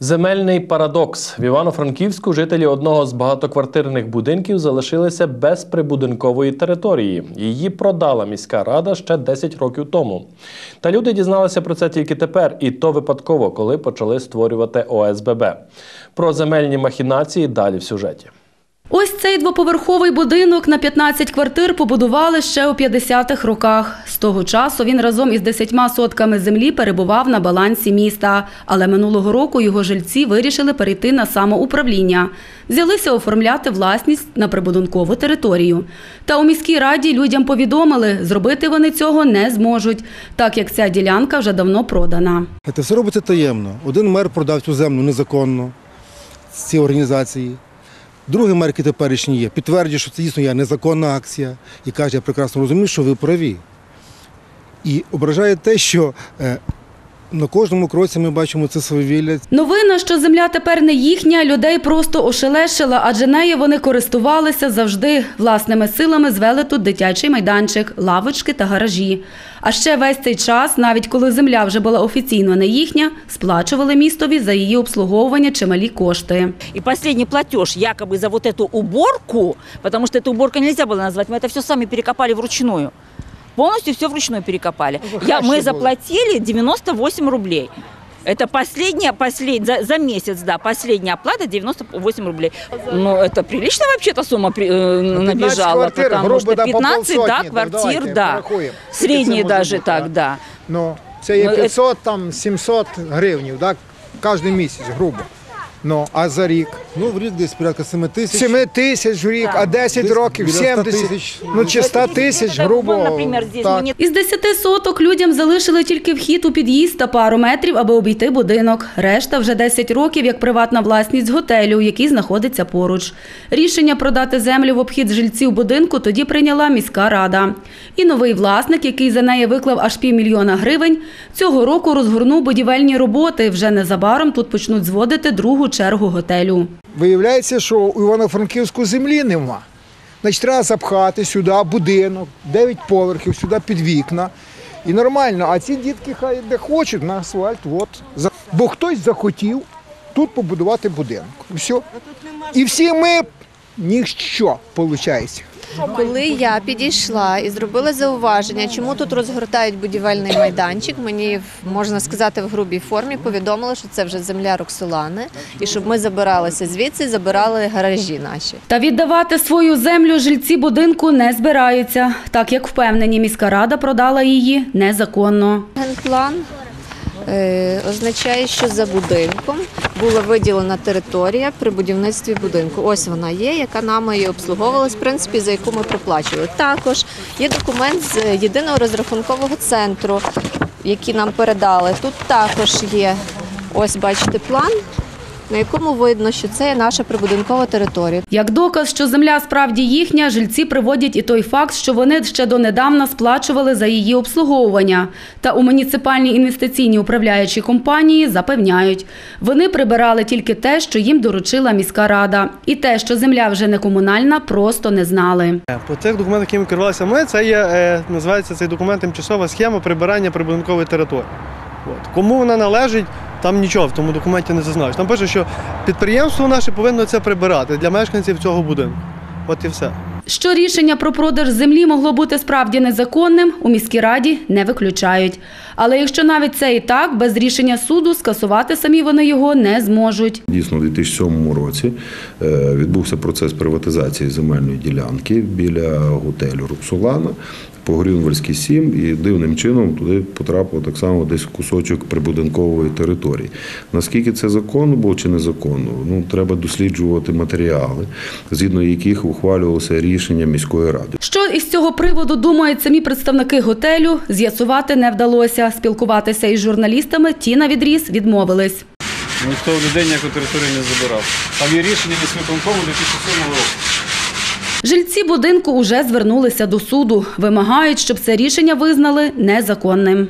Земельний парадокс в Івано-Франківську жителі одного з багатоквартирних будинків залишилися без прибудинкової території. Її продала міська рада ще 10 років тому. Та люди дізналися про це тільки тепер, і то випадково, коли почали створювати ОСББ. Про земельні махінації далі в сюжеті. Ось цей двоповерховий будинок на 15 квартир побудували ще у 50-х роках. З того часу він разом із 10 сотками землі перебував на балансі міста. Але минулого року його жильці вирішили перейти на самоуправління. Взялися оформляти власність на прибудинкову територію. Та у міській раді людям повідомили, зробити вони цього не зможуть, так як ця ділянка вже давно продана. Це все робиться таємно. Один мер продав цю землю незаконно з цієї організації. Другий мер, який теперішній є, підтверджує, що це дійсно є незаконна акція і каже, я прекрасно розумію, що ви праві. І ображає те, що е, на кожному кроці ми бачимо це свавілля, Новина, що земля тепер не їхня, людей просто ошелешила, адже нею вони користувалися завжди. Власними силами звели тут дитячий майданчик, лавочки та гаражі. А ще весь цей час, навіть коли земля вже була офіційно не їхня, сплачували містові за її обслуговування чималі кошти. И последний платеж якобы за вот эту уборку, потому что эту уборкой нельзя было назвать, мы это все сами перекопали вручную. Полностью все вручную перекопали. Я, мы заплатили 98 рублей. Это последняя, послед, за, за месяц, да, последняя оплата 98 рублей. Ну, это прилично вообще-то сумма при- э, набежала, квартир, потому грубо, что да, по 15, да, полсотни, квартир, давайте, да. порахуємо. Средние Скільки це може даже бути, так, а? да. Ну, це є Ну, 500, там 700 гривнів, так? Кожен місяць, грубо. Ну, а за рік? ну в рік десь порядка 7 тисяч. 7 тисяч в рік, а 10 Десь років біля 100 70 тисяч. Ну, чи 100 тисяч, грубо. Например, здесь так. не Із 10 соток людям залишили тільки вхід у під'їзд та пару метрів, аби обійти будинок. Решта вже 10 років як приватна власність готелю, який знаходиться поруч. Рішення продати землю в обхід жильців будинку тоді прийняла міська рада. І новий власник, який за неї виклав аж півмільйона гривень, цього року розгорнув будівельні роботи. Вже незабаром тут почнуть зводити другу чергу готелю. Виявляється, що у Івано-Франківську землі нема. Значить, треба запхати сюди будинок, 9 поверхів, сюди під вікна. І нормально, а ці дітки хай де хочуть на асфальт, от. За- Бо хтось захотів тут побудувати будинок. І все. І всі ми ніщо, виходить. Коли я підійшла і зробила зауваження, чому тут розгортають будівельний майданчик, мені можна сказати в грубій формі повідомили, що це вже земля Роксолани, і щоб ми забиралися звідси, забирали гаражі наші. Та віддавати свою землю жильці будинку не збираються, так як впевнені, міська рада продала її незаконно. Генплан е, означає, що за будинком була виділена територія при будівництві будинку. Ось вона є, яка нами і обслуговувалась, в принципі, за яку ми проплачували. Також є документ з єдиного розрахункового центру, який нам передали. Тут також є, ось бачите, план. На якому видно, що це є наша прибудинкова територія. Як доказ, що земля справді їхня, жильці приводять і той факт, що вони ще донедавна сплачували за її обслуговування. Та у муніципальній інвестиційній управляючій компанії запевняють, вони прибирали тільки те, що їм доручила міська рада. І те, що земля вже не комунальна, просто не знали. По тих документах, якими керувалися ми, це є, е, називається цей документ тимчасова схема прибирання прибудинкової території. От. Кому вона належить, там нічого в тому документі не зазначено. Там пише, що підприємство наше повинно це прибирати для мешканців цього будинку. От і все. Що рішення про продаж землі могло бути справді незаконним, у міській раді не виключають. Але якщо навіть це і так, без рішення суду скасувати самі вони його не зможуть. Дійсно, у 2007 році е, відбувся процес приватизації земельної ділянки біля готелю Роксолана по Горівнвальській 7 і дивним чином туди потрапив так само десь кусочок прибудинкової території. Наскільки це законно було чи незаконно? Ну, треба досліджувати матеріали, згідно яких ухвалювалося рішення міської ради. Що із цього приводу думають самі представники готелю, з'ясувати не вдалося. Спілкуватися із журналістами ті на відріз відмовились. Ніхто в людей ніяку територію не забирав. Там є рішення міськвиконкому 2007 року. Жильці будинку уже звернулися до суду. Вимагають, щоб це рішення визнали незаконним.